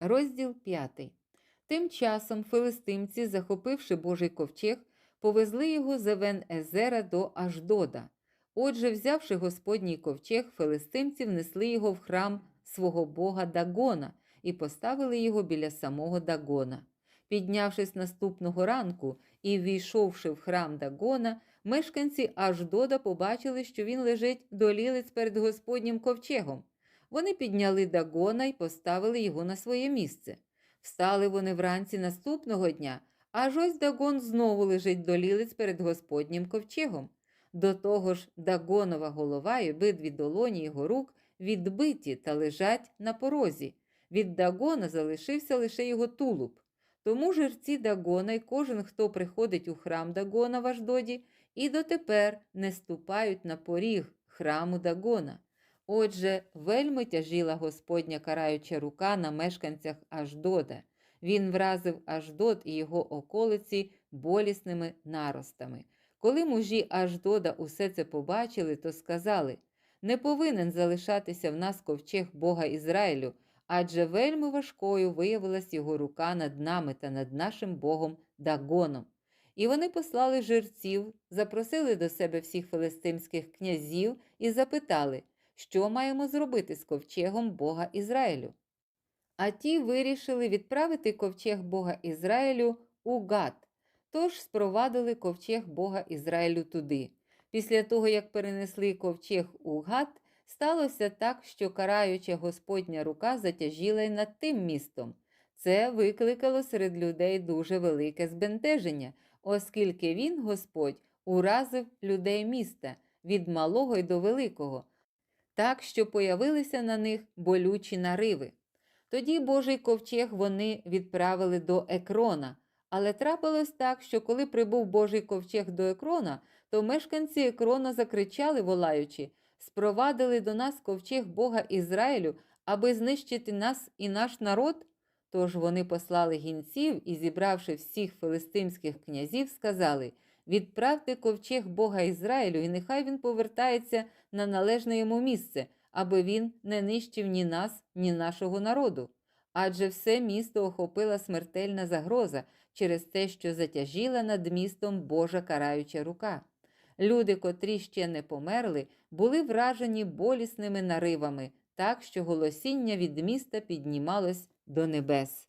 Розділ 5. Тим часом филистимці, захопивши Божий ковчег, повезли його з Евен Езера до Аждода. Отже, взявши Господній ковчег, филистимці внесли його в храм свого бога Дагона і поставили його біля самого Дагона. Піднявшись наступного ранку і ввійшовши в храм Дагона, мешканці Аждода побачили, що він лежить до лілиць перед Господнім ковчегом. Вони підняли Дагона і поставили його на своє місце. Встали вони вранці наступного дня, аж ось Дагон знову лежить до лілиць перед Господнім ковчегом. До того ж, Дагонова голова і обидві долоні його рук відбиті та лежать на порозі. Від Дагона залишився лише його тулуб. Тому жерці Дагона і кожен, хто приходить у храм Дагона в Аждоді, і дотепер не ступають на поріг храму Дагона. Отже, вельми тяжіла Господня караюча рука на мешканцях Аждода. Він вразив Аждод і його околиці болісними наростами. Коли мужі Аждода усе це побачили, то сказали: не повинен залишатися в нас ковчег Бога Ізраїлю, адже вельми важкою виявилась його рука над нами та над нашим Богом Дагоном. І вони послали жерців, запросили до себе всіх филистимських князів і запитали, що маємо зробити з ковчегом Бога Ізраїлю. А ті вирішили відправити ковчег Бога Ізраїлю у Гат, тож спровадили ковчег Бога Ізраїлю туди. Після того, як перенесли ковчег у Гат, сталося так, що караюча Господня рука затяжіла й над тим містом. Це викликало серед людей дуже велике збентеження, оскільки він, Господь, уразив людей міста від малого й до великого, так що появилися на них болючі нариви. Тоді Божий ковчег вони відправили до Екрона. Але трапилось так, що коли прибув Божий ковчег до Екрона, то мешканці Екрона закричали, волаючи, спровадили до нас ковчег Бога Ізраїлю, аби знищити нас і наш народ. Тож вони послали гінців і, зібравши всіх филистимських князів, сказали: Відправте ковчег Бога Ізраїлю, і нехай він повертається на належне йому місце, аби він не нищив ні нас, ні нашого народу. Адже все місто охопила смертельна загроза через те, що затяжіла над містом Божа караюча рука. Люди, котрі ще не померли, були вражені болісними наривами, так що голосіння від міста піднімалось до небес.